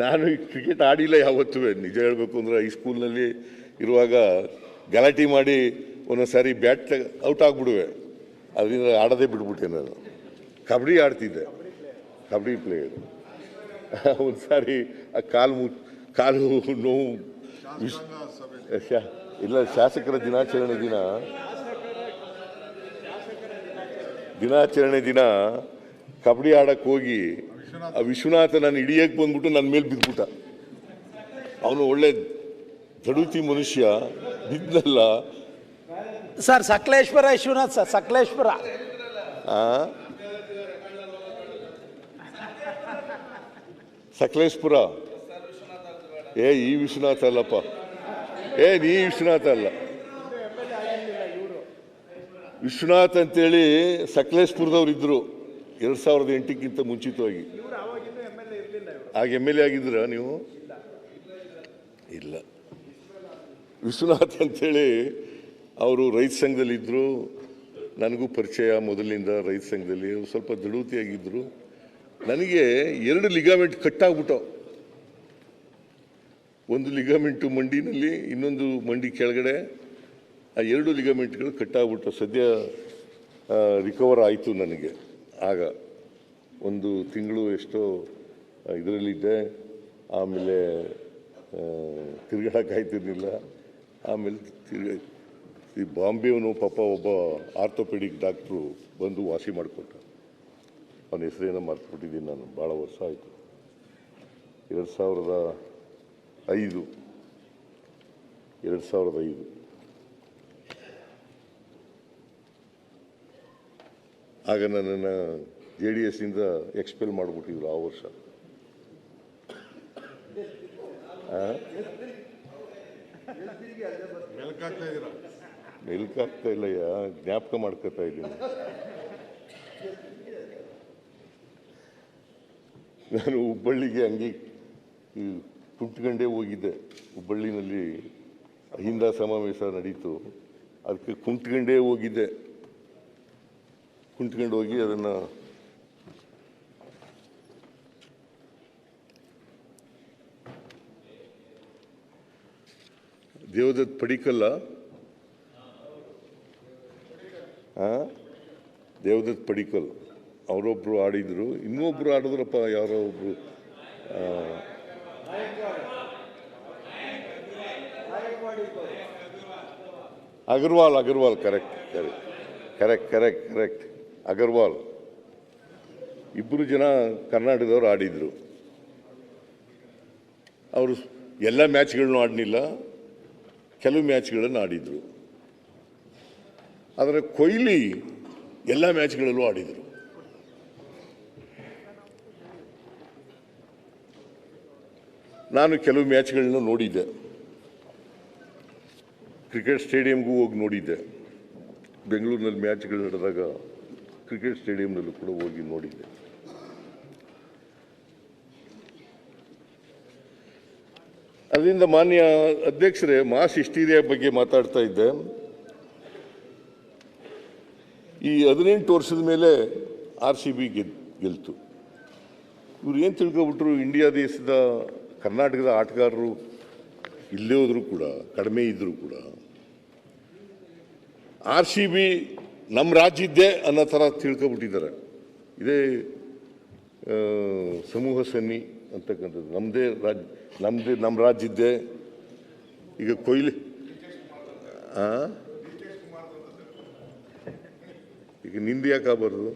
ನಾನು ಕ್ರಿಕೆಟ್ ಆಡಿಲ್ಲ ಯಾವತ್ತೂ. ನಿಜ ಹೇಳಬೇಕು ಅಂದರೆ ಸ್ಕೂಲ್ನಲ್ಲಿ ಇರುವಾಗ ಗಲಾಟೆ ಮಾಡಿ ಒಂದೊಂದು ಸಾರಿ ಬ್ಯಾಟ್ ಔಟ್ ಆಗಿಬಿಡುವೆ. ಅದರಿಂದ ಆಡೋದೇ ಬಿಟ್ಬಿಟ್ಟೆ ನಾನು. ಕಬಡ್ಡಿ ಆಡ್ತಿದ್ದೆ. ಕಬಡ್ಡಿ ಪ್ಲೇಯರ್ ಒಂದು ಸಾರಿ ಆ ಕಾಲು ಮು, ಕಾಲು ನೋವು ಇಲ್ಲ, ಶಾಸಕರ ದಿನಾಚರಣೆ ದಿನ. ದಿನಾಚರಣೆ ದಿನ ಕಬಡ್ಡಿ ಆಡಕ್ಕೆ ಹೋಗಿ ಆ ವಿಶ್ವನಾಥ ನಾನು ಹಿಡಿಯಕ್ಕೆ ಬಂದ್ಬಿಟ್ಟು ನನ್ನ ಮೇಲೆ ಬಿದ್ದುಬಿಟ್ಟ ಅವನು ಒಳ್ಳೆ ದಡುತಿ ಮನುಷ್ಯ ಬಿದ್ದಲ್ಲ. Sir Sakaleshwara Vishwanath sir Sakaleshwara. ಆ? ಸಕಲೇಶ್ಪುರ? ಏ ಈ ವಿಶ್ವನಾಥ ಅಲ್ಲಪ್ಪ. ಏ ನೀ ವಿಶ್ವನಾಥ ಅಲ್ಲ. ವಿಶ್ವನಾಥ್ ಅಂತೇಳಿ ಸಕಲೇಶ್ಪುರದವ್ರು ಇದ್ರು ಎರಡ್ ಸಾವಿರದ ಎಂಟಕ್ಕಿಂತ ಮುಂಚಿತವಾಗಿ. ಆಗ ಎಂ ಎಲ್ ಎ ಆಗಿದ್ರ ನೀವು? ಇಲ್ಲ. ವಿಶ್ವನಾಥ್ ಅಂತೇಳಿ ಅವರು ರೈತ ಸಂಘದಲ್ಲಿ ಇದ್ರು. ನನಗೂ ಪರಿಚಯ ಮೊದಲಿನಿಂದ ರೈತ ಸಂಘದಲ್ಲಿ. ಅವ್ರು ಸ್ವಲ್ಪ ದೃಢತಿಯಾಗಿದ್ದರು ನನಗೆ ಎರಡು ಲಿಗಾಮೆಂಟ್ ಕಟ್ಟಾಗ್ಬಿಟ್ಟವು ಒಂದು ಲಿಗಾಮೆಂಟು ಮಂಡಿನಲ್ಲಿ ಇನ್ನೊಂದು ಮಂಡಿ ಕೆಳಗಡೆ ಆ ಎರಡು ಲಿಗಾಮೆಂಟ್ಗಳು ಕಟ್ಟಾಗ್ಬಿಟ್ಟು ಸದ್ಯ ರಿಕವರ್ ಆಯಿತು ನನಗೆ. ಆಗ ಒಂದು ತಿಂಗಳು ಎಷ್ಟೋ ಇದರಲ್ಲಿದ್ದೆ. ಆಮೇಲೆ ತಿರ್ಗಾಡಕ್ಕಾಯ್ತಿರ್ಲಿಲ್ಲ ಆಮೇಲೆ ತಿರ್ಗ, ಈ ಬಾಂಬೆಯವನು ಪಾಪ ಒಬ್ಬ ಆರ್ಥೋಪೆಡಿಕ್ ಡಾಕ್ಟ್ರು ಬಂದು ವಾಸಿ ಮಾಡಿಕೊಟ್ಟ. ಅವನ ಹೆಸರೇನೋ ಮರ್ತುಬಿಟ್ಟಿದ್ದೀನಿ ನಾನು, ಭಾಳ ವರ್ಷ ಆಯಿತು. ಎರಡು ಸಾವಿರದ ಐದು. ಎರಡು ಸಾವಿರದ ಐದು. ಆಗ ನನ್ನನ್ನು ಜೆ ಡಿ ಎಸ್ನಿಂದ ಎಕ್ಸ್ಪೆಲ್ ಮಾಡಿಬಿಟ್ಟಿದ್ರು ಆ ವರ್ಷ? ಮೆಲ್ಕಾಗ್ತಾ ಇಲ್ಲಯ್ಯ ಜ್ಞಾಪಕ ಮಾಡ್ಕೋತಾ ಇದ್ದೀನಿ. ನಾನು ಹುಬ್ಬಳ್ಳಿಗೆ ಹಂಗೆ ಕುಂಟ್ಕಂಡೇ ಹೋಗಿದ್ದೆ. ಹುಬ್ಬಳ್ಳಿನಲ್ಲಿ ಅಹಿಂದ ಸಮಾವೇಶ ನಡೀತು. ಅದಕ್ಕೆ ಕುಂತ್ಕೊಂಡೇ ಹೋಗಿದ್ದೆ. ಕುಂಟ್ಕೊಂಡು ಹೋಗಿ ಅದನ್ನು ದೇವದತ್ ಪಡಿಕಲ್ಲ. ದೇವದತ್ ಪಡಿಕಲ್. ಅವರೊಬ್ರು ಆಡಿದ್ರು. ಇನ್ನೊಬ್ರು ಆಡಿದ್ರಪ್ಪ, ಯಾರೋ ಒಬ್ರು. Agarwal Agarwal correct correct correct correct correct Agarwal ಇಬ್ಬರು ಜನ ಕರ್ನಾಟಕದವ್ರು ಆಡಿದರು. ಅವರು ಎಲ್ಲ ಮ್ಯಾಚ್ಗಳನ್ನು ಆಡಲಿಲ್ಲ. ಕೆಲವು ಮ್ಯಾಚ್ಗಳನ್ನು ಆಡಿದರು. ಆದರೆ ಕೊಹ್ಲಿ ಎಲ್ಲ ಮ್ಯಾಚ್ಗಳಲ್ಲೂ ಆಡಿದರು. ನಾನು ಕೆಲವು ಮ್ಯಾಚ್ಗಳನ್ನ ನೋಡಿದ್ದೆ. ಕ್ರಿಕೆಟ್ ಸ್ಟೇಡಿಯಂಗೂ ಹೋಗಿ ನೋಡಿದ್ದೆ. ಬೆಂಗಳೂರಿನಲ್ಲಿ ಮ್ಯಾಚ್ಗಳು ನಡೆದಾಗ ಕ್ರಿಕೆಟ್ ಸ್ಟೇಡಿಯಂನಲ್ಲೂ ಕೂಡ ಹೋಗಿ ನೋಡಿದ್ದೆ. ಅದರಿಂದ ಮಾನ್ಯ ಅಧ್ಯಕ್ಷರೇ, ಮಾಸ್ ಹಿಸ್ಟೀರಿಯಾ ಬಗ್ಗೆ ಮಾತಾಡ್ತಾ ಇದ್ದೆ. ಈ ಹದಿನೆಂಟು ವರ್ಷದ ಮೇಲೆ ಆರ್ ಸಿ ಬಿ ಗೆದ್ ಗೆಲ್ತು. ಇವ್ರು ಏನು ತಿಳ್ಕೊಬಿಟ್ರು, ಇಂಡಿಯಾ ದೇಶದ ಕರ್ನಾಟಕದ ಆಟಗಾರರು ಇಲ್ಲೇ ಹೋದರೂ ಕೂಡ, ಕಡಿಮೆ ಇದ್ದರೂ ಕೂಡ, ಆರ್ ಸಿ ಬಿ ನಮ್ಮ ರಾಜ್ಯದ್ದೇ ಅನ್ನೋ ಥರ ತಿಳ್ಕೊಬಿಟ್ಟಿದ್ದಾರೆ. ಇದೇ ಸಮೂಹ ಸನ್ನಿ ಅಂತಕ್ಕಂಥದ್ದು. ನಮ್ಮದೇ ರಾಜ್ಯ ನಮ್ಮದೇ ನಮ್ಮ ರಾಜ್ಯದ್ದೇ ಈಗ ಕೊಯ್ಲಿ? ಈಗ ನಿಂದು ಯಾಕೆ ಆಗ್ಬಾರ್ದು?